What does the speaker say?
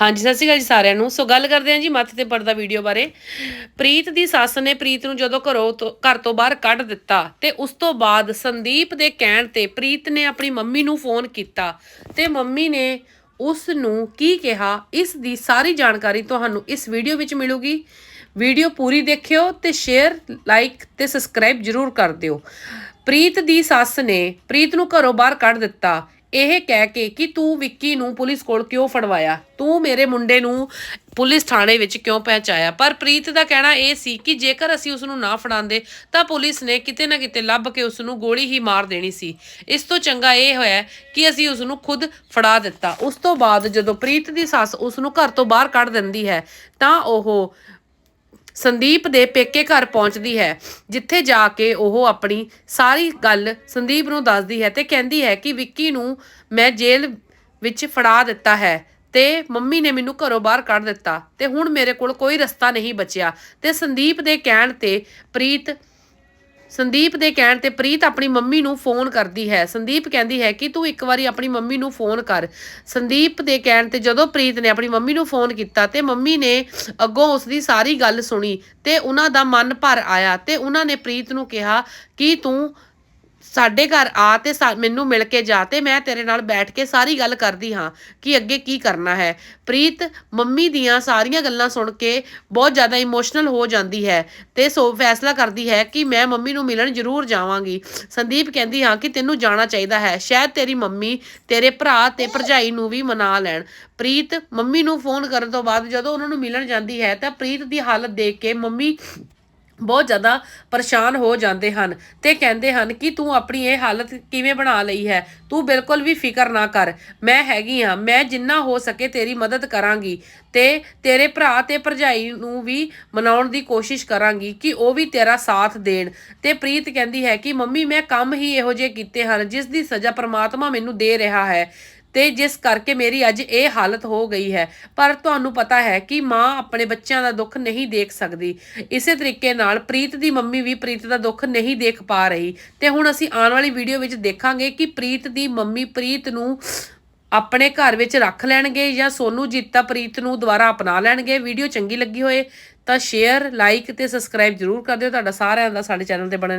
ਹਾਂਜੀ, ਸਤਿ ਸ਼੍ਰੀ ਅਕਾਲ ਜੀ ਸਾਰਿਆਂ ਨੂੰ। ਸੋ ਗੱਲ ਕਰਦੇ ਹਾਂ ਜੀ ਮੱਥੇ ਤੇ ਪਰਦਾ ਵੀਡੀਓ ਬਾਰੇ। ਪ੍ਰੀਤ ਦੀ ਸੱਸ ਨੇ ਪ੍ਰੀਤ ਨੂੰ ਜਦੋਂ ਘਰੋਂ ਤੋਂ, ਘਰ ਤੋਂ ਬਾਹਰ ਕੱਢ ਦਿੱਤਾ ਤੇ ਉਸ ਤੋਂ ਬਾਅਦ ਸੰਦੀਪ ਦੇ ਕਹਿਣ ਤੇ ਪ੍ਰੀਤ ਨੇ ਆਪਣੀ ਮੰਮੀ ਨੂੰ ਫੋਨ ਕੀਤਾ ਤੇ ਮੰਮੀ ਨੇ ਉਸ ਨੂੰ ਕੀ ਕਿਹਾ, ਇਸ ਦੀ ਸਾਰੀ ਜਾਣਕਾਰੀ ਤੁਹਾਨੂੰ ਇਸ ਵੀਡੀਓ ਵਿੱਚ ਮਿਲੂਗੀ। ਵੀਡੀਓ ਪੂਰੀ ਦੇਖਿਓ ਤੇ ਸ਼ੇਅਰ ਲਾਈਕ ਤੇ ਸਬਸਕ੍ਰਾਈਬ ਜਰੂਰ ਕਰ ਦਿਓ। ਪ੍ਰੀਤ ਦੀ ਸੱਸ ਨੇ, ਪ੍ਰੀਤ ਨੂੰ ਘਰੋਂ ਬਾਹਰ ਕੱਢ ਦਿੱਤਾ। ਇਹ ਕਹਿ ਕੇ ਕਿ ਤੂੰ ਵਿੱਕੀ ਨੂੰ ਪੁਲਿਸ ਕੋਲ ਕਿਉਂ ਫੜਵਾਇਆ? ਤੂੰ ਮੇਰੇ ਮੁੰਡੇ ਨੂੰ ਪੁਲਿਸ ਥਾਣੇ ਵਿੱਚ ਕਿਉਂ ਪਹੁੰਚਾਇਆ? ਪਰ ਪ੍ਰੀਤ ਦਾ ਕਹਿਣਾ ਇਹ ਸੀ ਕਿ ਜੇਕਰ ਅਸੀਂ ਉਸ ਨੂੰ ਨਾ ਫੜਾਉਂਦੇ, ਤਾਂ ਪੁਲਿਸ ਨੇ ਕਿਤੇ ਨਾ ਕਿਤੇ ਲੱਭ ਕੇ ਉਸ ਨੂੰ ਗੋਲੀ ਹੀ ਮਾਰ ਦੇਣੀ ਸੀ। ਇਸ ਤੋਂ ਚੰਗਾ ਇਹ ਹੋਇਆ ਕਿ ਅਸੀਂ ਉਸ ਨੂੰ ਖੁਦ ਫੜਾ ਦਿੱਤਾ। ਉਸ ਤੋਂ ਬਾਅਦ ਜਦੋਂ ਪ੍ਰੀਤ ਦੀ ਸੱਸ ਉਸ ਨੂੰ ਘਰ ਤੋਂ ਬਾਹਰ ਕੱਢ ਦਿੰਦੀ ਹੈ, ਤਾਂ ਉਹ ਸੰਦੀਪ ਦੇ ਪੇਕੇ ਘਰ ਪਹੁੰਚਦੀ ਹੈ, ਜਿੱਥੇ ਜਾ ਕੇ ਉਹ ਆਪਣੀ ਸਾਰੀ ਗੱਲ ਸੰਦੀਪ ਨੂੰ ਦੱਸਦੀ ਹੈ ਤੇ ਕਹਿੰਦੀ ਹੈ ਕਿ ਵਿੱਕੀ ਨੂੰ ਮੈਂ ਜੇਲ੍ਹ ਵਿੱਚ ਫੜਾ ਦਿੱਤਾ ਹੈ ਤੇ ਮੰਮੀ ਨੇ ਮੈਨੂੰ ਘਰੋਂ ਬਾਹਰ ਕੱਢ ਦਿੱਤਾ ਤੇ ਹੁਣ ਮੇਰੇ ਕੋਲ ਕੋਈ ਰਸਤਾ ਨਹੀਂ ਬਚਿਆ ਤੇ ਸੰਦੀਪ ਦੇ ਕਹਿਣ ਤੇ ਪ੍ਰੀਤ ਸੰਦੀਪ ਦੇ ਕਹਿਣ ਤੇ ਪ੍ਰੀਤ ਆਪਣੀ ਮੰਮੀ ਨੂੰ ਫੋਨ ਕਰਦੀ ਹੈ। ਸੰਦੀਪ ਕਹਿੰਦੀ ਹੈ ਕਿ ਤੂੰ ਇੱਕ ਵਾਰੀ ਆਪਣੀ ਮੰਮੀ ਨੂੰ ਫੋਨ ਕਰ। ਸੰਦੀਪ ਦੇ ਕਹਿਣ ਤੇ ਜਦੋਂ ਪ੍ਰੀਤ ਨੇ ਆਪਣੀ ਮੰਮੀ ਨੂੰ ਫੋਨ ਕੀਤਾ ਤੇ ਮੰਮੀ ਨੇ ਅੱਗੋਂ ਉਸ ਦੀ ਸਾਰੀ ਗੱਲ ਸੁਣੀ ਤੇ ਉਹਨਾਂ ਦਾ ਮਨ ਭਰ ਆਇਆ ਤੇ ਉਹਨਾਂ ਨੇ ਪ੍ਰੀਤ ਨੂੰ ਕਿਹਾ ਕਿ ਤੂੰ ਸਾਡੇ ਘਰ ਆ ਤੇ ਸਾ- ਮੈਨੂੰ ਮਿਲ ਕੇ ਜਾ ਤੇ ਮੈਂ ਤੇਰੇ ਨਾਲ ਬੈਠ ਕੇ ਸਾਰੀ ਗੱਲ ਕਰਦੀ ਹਾਂ ਕਿ ਅੱਗੇ ਕੀ ਕਰਨਾ ਹੈ। ਪ੍ਰੀਤ, ਮੰਮੀ ਦੀਆਂ ਸਾਰੀਆਂ ਗੱਲਾਂ ਸੁਣ ਕੇ ਬਹੁਤ ਜ਼ਿਆਦਾ ਇਮੋਸ਼ਨਲ ਹੋ ਜਾਂਦੀ ਹੈ ਤੇ ਸੋ ਫੈਸਲਾ ਕਰਦੀ ਹੈ ਕਿ ਮੈਂ ਮੰਮੀ ਨੂੰ ਮਿਲਣ ਜ਼ਰੂਰ ਜਾਵਾਂਗੀ। ਸੰਦੀਪ ਕਹਿੰਦੀ ਹਾਂ ਕਿ ਤੈਨੂੰ ਜਾਣਾ ਚਾਹੀਦਾ ਹੈ, ਸ਼ਾਇਦ ਤੇਰੀ ਮੰਮੀ ਤੇਰੇ ਭਰਾ ਤੇ ਭਰਜਾਈ ਨੂੰ ਵੀ ਮਨਾ ਲੈਣ। ਪ੍ਰੀਤ, ਮੰਮੀ ਨੂੰ ਫੋਨ ਕਰਨ ਤੋਂ ਬਾਅਦ ਜਦੋਂ ਉਹਨਾਂ ਨੂੰ ਮਿਲਣ ਜਾਂਦੀ ਹੈ ਤਾਂ ਪ੍ਰੀਤ ਦੀ ਹਾਲਤ ਦੇਖ ਕੇ ਮੰਮੀ ਬਹੁਤ ਜ਼ਿਆਦਾ ਪਰੇਸ਼ਾਨ ਹੋ ਜਾਂਦੇ ਹਨ ਤੇ ਕਹਿੰਦੇ ਹਨ ਕਿ ਤੂੰ ਆਪਣੀ ਇਹ ਹਾਲਤ ਕਿਵੇਂ ਬਣਾ ਲਈ ਹੈ? ਤੂੰ ਬਿਲਕੁਲ ਵੀ ਫਿਕਰ ਨਾ ਕਰ। ਮੈਂ ਹੈਗੀ ਹਾਂ। ਮੈਂ ਜਿੰਨਾ ਹੋ ਸਕੇ ਤੇਰੀ ਮਦਦ ਕਰਾਂਗੀ ਤੇ ਤੇਰੇ ਭਰਾ ਤੇ ਭਰਜਾਈ ਨੂੰ ਵੀ ਮਨਾਉਣ ਦੀ ਕੋਸ਼ਿਸ਼ ਕਰਾਂਗੀ ਕਿ ਉਹ ਵੀ ਤੇਰਾ ਸਾਥ ਦੇਣ। ਤੇ ਪ੍ਰੀਤ ਕਹਿੰਦੀ ਹੈ ਕਿ ਮੰਮੀ, ਮੈਂ ਕੰਮ ਹੀ ਇਹੋ ਜਿਹੇ ਕੀਤੇ ਹਨ ਜਿਸ ਦੀ ਸਜ਼ਾ ਪ੍ਰਮਾਤਮਾ ਮੈਨੂੰ ਦੇ ਰਿਹਾ ਹੈ। ਤੇ ਜਿਸ ਕਰਕੇ ਮੇਰੀ ਅੱਜ ਇਹ ਹਾਲਤ ਹੋ ਗਈ ਹੈ। ਪਰ ਤੁਹਾਨੂੰ ਪਤਾ ਹੈ ਕਿ ਮਾਂ ਆਪਣੇ ਬੱਚਿਆਂ ਦਾ ਦੁੱਖ ਨਹੀਂ ਦੇਖ ਸਕਦੀ। ਇਸੇ ਤਰੀਕੇ ਨਾਲ ਪ੍ਰੀਤ ਦੀ ਮੰਮੀ ਵੀ ਪ੍ਰੀਤ ਦਾ ਦੁੱਖ ਨਹੀਂ ਦੇਖ ਪਾ ਰਹੀ। ਤੇ ਹੁਣ ਅਸੀਂ ਆਉਣ ਵਾਲੀ ਵੀਡੀਓ ਵਿੱਚ ਦੇਖਾਂਗੇ ਕਿ ਪ੍ਰੀਤ ਦੀ ਮੰਮੀ ਪ੍ਰੀਤ ਨੂੰ ਆਪਣੇ ਘਰ ਵਿੱਚ ਰੱਖ ਲੈਣਗੇ ਜਾਂ ਸੋਨੂ, ਜੀਤਾ ਪ੍ਰੀਤ ਨੂੰ ਦੁਬਾਰਾ ਅਪਣਾ ਲੈਣਗੇ। ਵੀਡੀਓ ਚੰਗੀ ਲੱਗੀ ਹੋਏ ਤਾਂ ਸ਼ੇਅਰ ਲਾਈਕ ਤੇ ਸਬਸਕ੍ਰਾਈਬ ਜਰੂਰ ਕਰ ਦਿਓ। ਤੁਹਾਡਾ ਸਾਰਿਆਂ ਦਾ ਸਾਡੇ ਚੈਨਲ ਤੇ ਬਣੇ